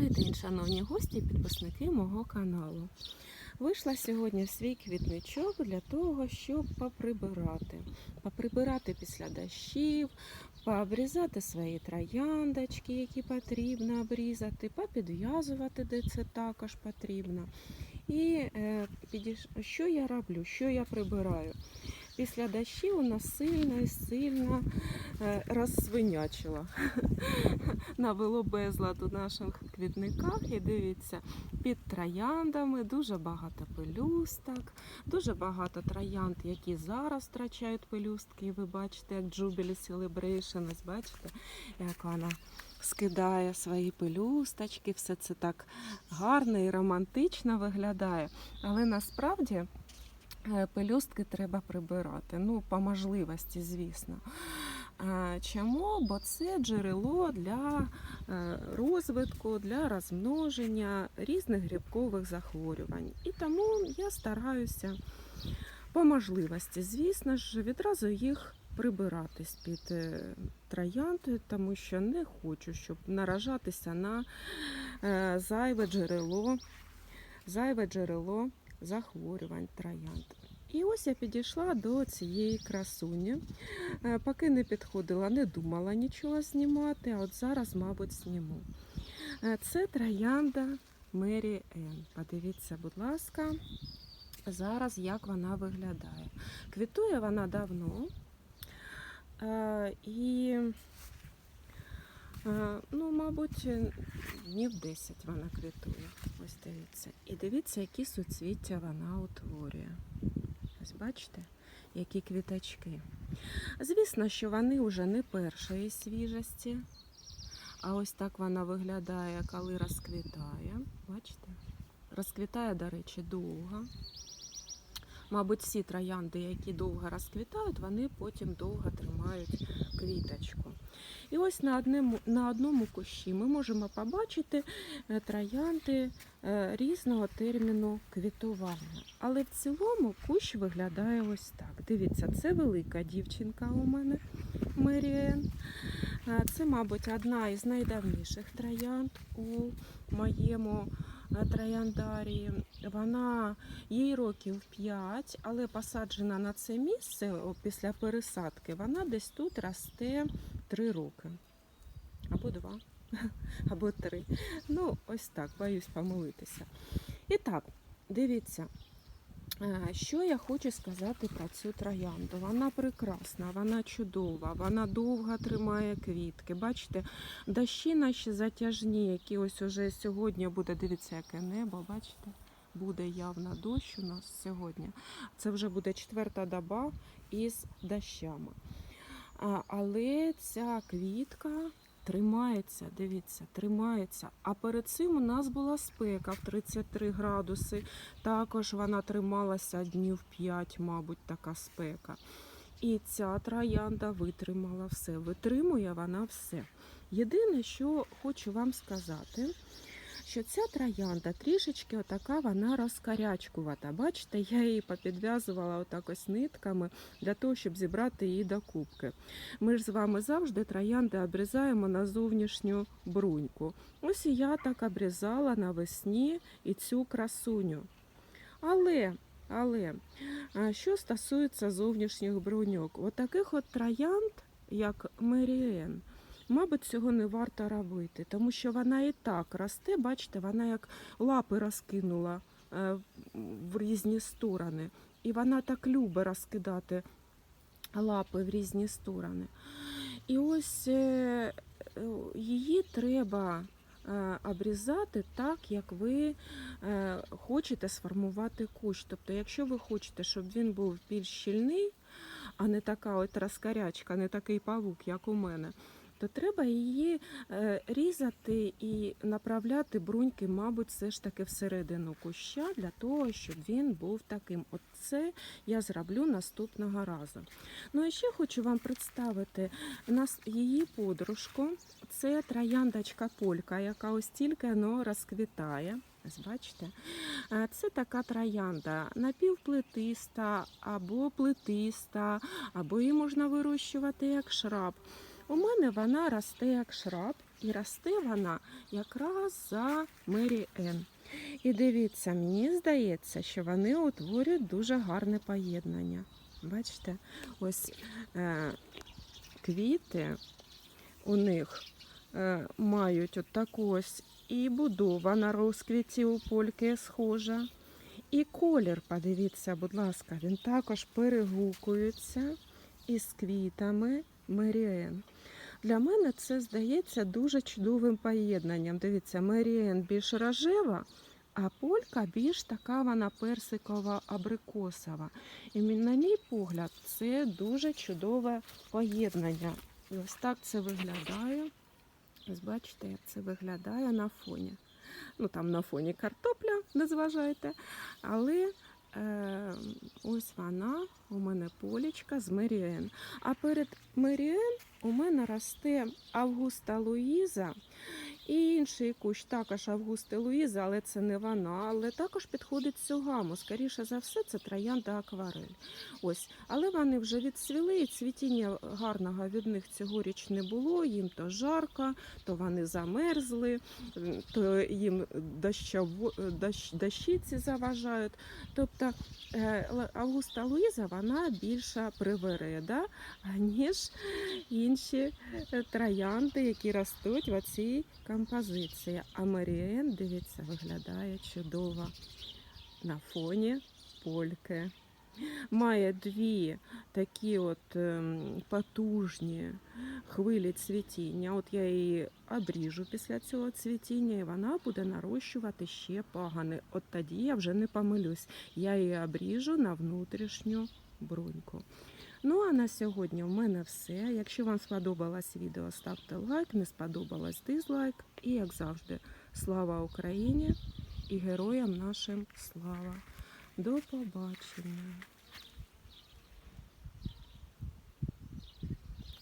Добрий день, шановні гості і підписники мого каналу. Вийшла сьогодні в свій квітничок для того, щоб поприбирати. Поприбирати після дощів, пообрізати свої трояндочки, які потрібно обрізати, попідв'язувати, де це також потрібно. І е, що я роблю, що я прибираю? Після дощів у нас сильно і сильно е, розсвинячило. Навело безлад у наших квітниках. І дивіться, під трояндами дуже багато пелюсток, дуже багато троянд, які зараз втрачають пелюстки. І ви бачите, як Jubilee Celebration, ось бачите, як вона скидає свої пелюсточки. Все це так гарно і романтично виглядає. Але насправді. Е, Пелюстки треба прибирати. Ну, по можливості, звісно. Чому? Бо це джерело для е, розвитку, для розмноження різних грибкових захворювань. І тому я стараюся по можливості, звісно ж, відразу їх прибирати з-під е, троянди, тому що не хочу, щоб наражатися на зайве джерело, зайве джерело захворювань троянд. І ось я підійшла до цієї красуні. Е, Поки не підходила, не думала нічого знімати, а от зараз, мабуть, зніму. Е, Це троянда Мері Енн. Подивіться, будь ласка, зараз як вона виглядає. Квітує вона давно. Е, І, ну, мабуть, днів 10 вона квітує. Ось дивіться. І дивіться, які суцвіття вона утворює. Ось бачите, які квіточки. Звісно, що вони вже не першої свіжості. А ось так вона виглядає, коли розквітає. Бачите? Розквітає, до речі, довго. Мабуть, всі троянди, які довго розквітають, вони потім довго тримають квіточку. І ось на одному, на одному кущі ми можемо побачити е, троянди е, різного терміну квітування. Але в цілому кущ виглядає ось так. Дивіться, це велика дівчинка у мене Меріен. Е, Це, мабуть, одна із найдавніших троянд у моєму трояндарії. Вона їй років 5, але посаджена на це місце після пересадки. Вона десь тут росте 3 роки. Або 2, або 3. Ну, ось так, боюсь помилитися. І так, дивіться. Е, Що я хочу сказати про цю троянду? Вона прекрасна, вона чудова, вона довго тримає квітки. Бачите, дощі наші затяжні, які ось уже сьогодні буде, дивіться, яке небо, бачите? Буде явно дощ у нас сьогодні. Це вже буде четверта доба із дощами. Але ця квітка тримається, дивіться, тримається. А перед цим у нас була спека в 33 градуси. Також вона трималася днів 5, мабуть, така спека. І ця троянда витримала все. Витримує вона все. Єдине, що хочу вам сказати, що ця троянда трішечки отака вона розкарячкувата. Бачите, я її попідв'язувала отак ось нитками для того, щоб зібрати її до кубки. Ми ж з вами завжди троянди обрізаємо на зовнішню бруньку. Ось і я так обрізала навесні і цю красуню. Але, але, що стосується зовнішніх бруньок, от таких от троянд, як Меріен, мабуть, цього не варто робити, тому що вона і так росте, бачите, вона як лапи розкинула е, в різні сторони. І вона так любить розкидати лапи в різні сторони. І ось е, її треба е, обрізати так, як ви хочете сформувати кущ. Тобто, якщо ви хочете, щоб він був більш щільний, а не така от розкарячка, не такий павук, як у мене, то треба її е, різати і направляти бруньки, мабуть, все ж таки всередину куща для того, щоб він був таким. От це я зроблю наступного разу. Ну і ще хочу вам представити нас її подружку. Це трояндочка полька, яка ось тільки ну, розквітає. Бачите, Е, це така троянда напівплетиста або плетиста, або її можна вирощувати як шраб. У мене вона росте як шраб. І росте вона якраз за Мері Ен. І дивіться, мені здається, що вони утворюють дуже гарне поєднання. Бачите, ось е, квіти у них е, мають от таку ось і будова на розквіті у польки схожа. І колір, подивіться, будь ласка, він також перегукується із квітами Меріен. Для мене це здається дуже чудовим поєднанням. Дивіться, Меріен більш рожева, а полька більш така вона персикова абрикосова. І на мій погляд, це дуже чудове поєднання. І ось так це виглядає. Ось бачите, як це виглядає на фоні. Ну там на фоні картопля, не зважайте. Але ось вона, у мене полічка з Меріен. А перед Меріен у мене росте Августа Луїза і інший кущ, також Августи Луїза, але це не вона, але також підходить цю гаму. Скоріше за все, це троянда акварель. Ось, але вони вже відцвіли, і цвітіння гарного від них цьогоріч не було. Їм то жарко, то вони замерзли, то їм дощово, дощ, дощиці заважають. Тобто е, Августа Луїза вона більша привереда, ніж інші е, троянди, які ростуть в цій композиції. А Маріен, дивіться, виглядає чудово на фоні польки. Має дві такі от ем, потужні хвилі цвітіння. От я її обріжу після цього цвітіння, і вона буде нарощувати ще пагани. От тоді я вже не помилюсь. Я її обріжу на внутрішню бруньку. Ну а на сьогодні в мене все. Якщо вам сподобалось відео, ставте лайк, не сподобалось дизлайк. І як завжди, слава Україні і героям нашим слава. До побачення!